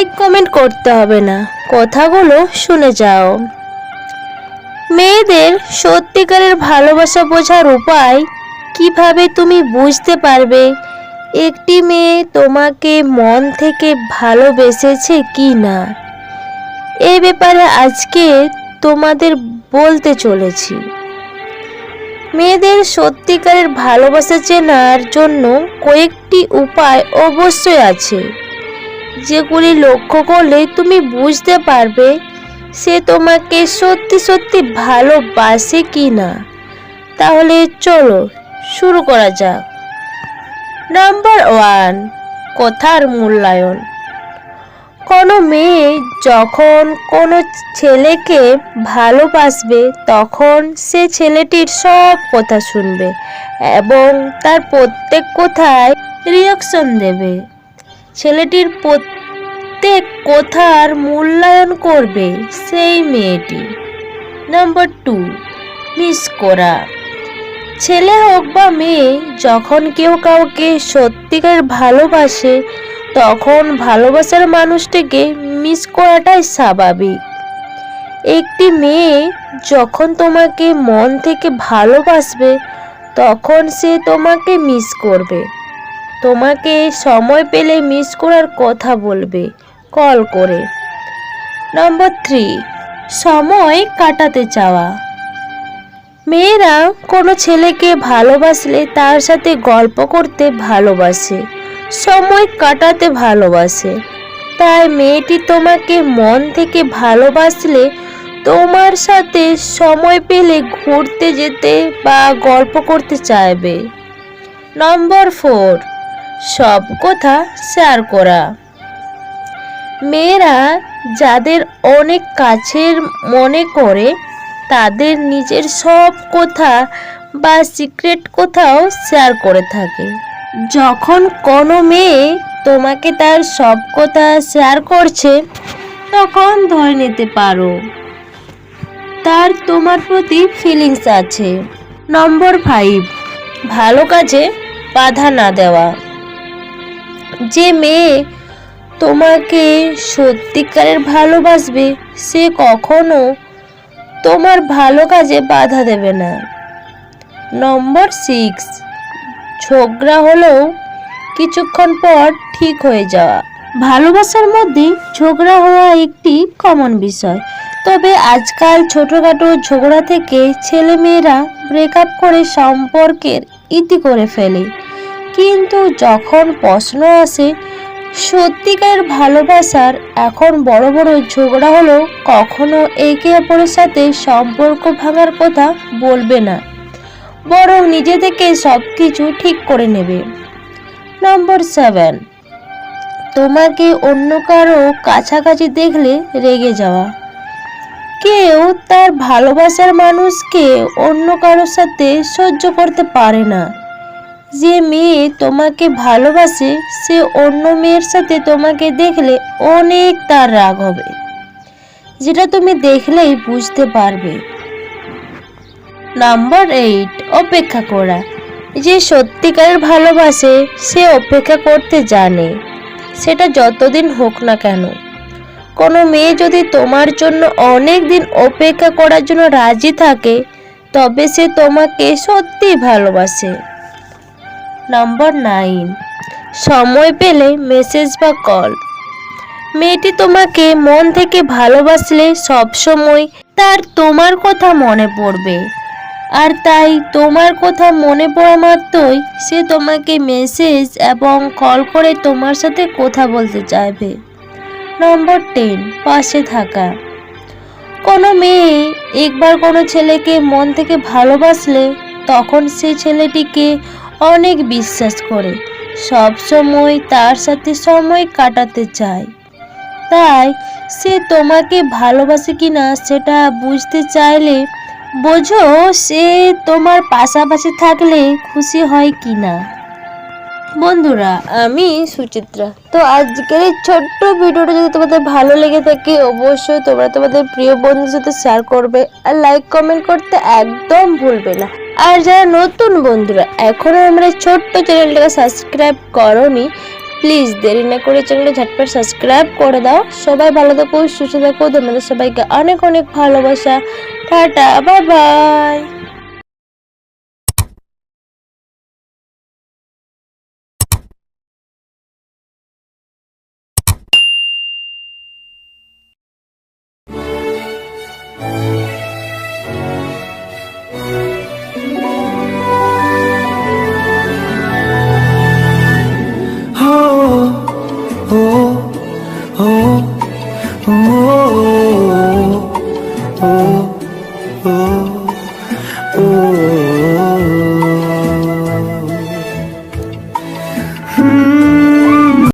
Like comment করতে হবে না। কথাগুলো শুনে যাও। মেয়েদের সত্যিকারের ভালোবাসা বোঝার উপায় কীভাবে তুমি বুঝতে পারবে? একটি মেয়ে তোমাকে মন থেকে ভালোবেসেছে কি না? এই ব্যাপারে আজকে তোমাদের বলতে চলেছি। মেয়েদের সত্যিকারের ভালোবাসা চেনার জন্য কয়েকটি উপায় অবশ্যই আছে। যেগুলি লক্ষ্য করলে তুমি বুঝতে পারবে, সে তোমাকে সত্যি সত্যি ভালোবাসে কি না তাহলে চলো, শুরু করা যাক। নাম্বার ওয়ান, কথার মূল্যায়ন। কোনো মেয়ে যখন কোনো ছেলেকে ভালোবাসবে, তখন সে ছেলেটির সব কথা শুনবে এবং তার প্রত্যেক কথায় রিয়াকশন দেবে। ছেলেটির প্রত্যেক কথার মূল্যায়ন করবে সেই মেয়েটি। নাম্বার টু মিস করা ছেলে হোক বা মেয়ে, যখন কেউ কাউকে সত্যিকার ভালোবাসে, তখন ভালোবাসার মানুষটিকে মিস করাটাই স্বাভাবিক। একটি মেয়ে যখন তোমাকে মন থেকে ভালোবাসবে, তখন সে তোমাকে মিস করবে। তোমাকে সময় পেলে মিস করার কথা বলবে। কল করে। নম্বর থ্রি, সময় কাটাতে চাওয়া। মেয়েরা কোনো ছেলেকে ভালোবাসলে তার সাথে গল্প করতে ভালোবাসে, সময় কাটাতে ভালোবাসে। তাই মেয়েটি তোমাকে মন থেকে ভালোবাসলে তোমার সাথে সময় পেলে ঘুরতে যেতে বা গল্প করতে চাইবে। নম্বর ফোর, সব কথা শেয়ার করা। মেয়েরা যাদের অনেক কাছের মনে করে, তাদের নিজের সব কথা বা সিক্রেট কোথাও শেয়ার করে থাকে। যখন কোনো মেয়ে তোমাকে তার সব কথা শেয়ার করছে, তখন ধরে নিতে পারো, তার তোমার প্রতি ফিলিংস আছে। নম্বর ফাইভ ভালো কাজে বাধা না দেওয়া। যে মেয়ে তোমাকে সত্যিকারের ভালোবাসবে সে কখনো তোমার ভালো কাজে বাধা দেবে না। নম্বর সিক্স, ঝগড়া হলেও কিছুক্ষণ পর ঠিক হয়ে যাওয়া। ভালোবাসার মধ্যে ঝগড়া হওয়া একটি কমন বিষয়। তবে আজকাল ছোটোখাটো ঝগড়া থেকে ছেলেমেয়েরা ব্রেকআপ করে সম্পর্কের ইতি করে ফেলে। কিন্তু যখন প্রশ্ন আসে সত্যিকার ভালোবাসার এখন বড় বড় ঝগড়া হলেও কখনো একে অপরের সাথে সম্পর্ক ভাঙার কথা বলবে না। বরং নিজে থেকে সব কিছু ঠিক করে নেবে। Number seven. তোমাকে অন্য কারও কাছাকাছি দেখলে রেগে যাওয়া। কেউ তার ভালোবাসার মানুষকে অন্য কারোর সাথে সহ্য করতে পারে না। যে মেয়ে তোমাকে ভালোবাসে, সে অন্য মেয়ের সাথে তোমাকে দেখলে অনেক তার রাগ হবে। যেটা তুমি দেখলেই বুঝতে পারবে। নাম্বার এইট, অপেক্ষা করা। যে সত্যিকারের ভালোবাসে, সে অপেক্ষা করতে জানে। সেটা যতদিন হোক না কেন। কোনো মেয়ে যদি তোমার জন্য অনেক দিন অপেক্ষা করার জন্য রাজি থাকে, তবে সে তোমাকে সত্যিই ভালোবাসে। Number nine. সময় পেলে মেসেজ বা কল মেয়েটি তোমাকে মন থেকে ভালোবাসলে সবসময় তার তোমার কথা মনে পড়বে। আর তাই তোমার কথা মনে পড়া মাত্রই সে তোমাকে মেসেজ এবং কল করে তোমার সাথে কথা বলতে চাইবে। নম্বর টেন পাশে থাকা। কোনো মেয়ে একবার কোনো ছেলেকে মন থেকে ভালোবাসলে তখন সে ছেলেটিকে অনেক বিশ্বাস করে। সব সময় তার সাথে সময় কাটাতে চায়। তাই সে তোমাকে ভালোবাসে কি না সেটা বুঝতে চাইলে বোঝো সে তোমার পাশাপাশি থাকলে খুশি হয় কিনা। বন্ধুরা, আমি সুচিত্রা। তো আজকের এই ছোট্ট ভিডিওটা যদি তোমাদের ভালো লেগে থাকে, অবশ্যই তোমরা তোমাদের প্রিয় বন্ধুর সাথে শেয়ার করবে আর লাইক কমেন্ট করতে একদম ভুলবে না। আর যারা নতুন বন্ধুরা এখনও আমরা ছোট্ট চ্যানেলটাকে সাবস্ক্রাইব করনি প্লিজ দেরি না করে চ্যানেলটা ঝটপট সাবস্ক্রাইব করে দাও। সবাই ভালো থাকো, সুস্থ থাকো। তোমাদের সবাইকে অনেক অনেক ভালোবাসা। Tata bye bye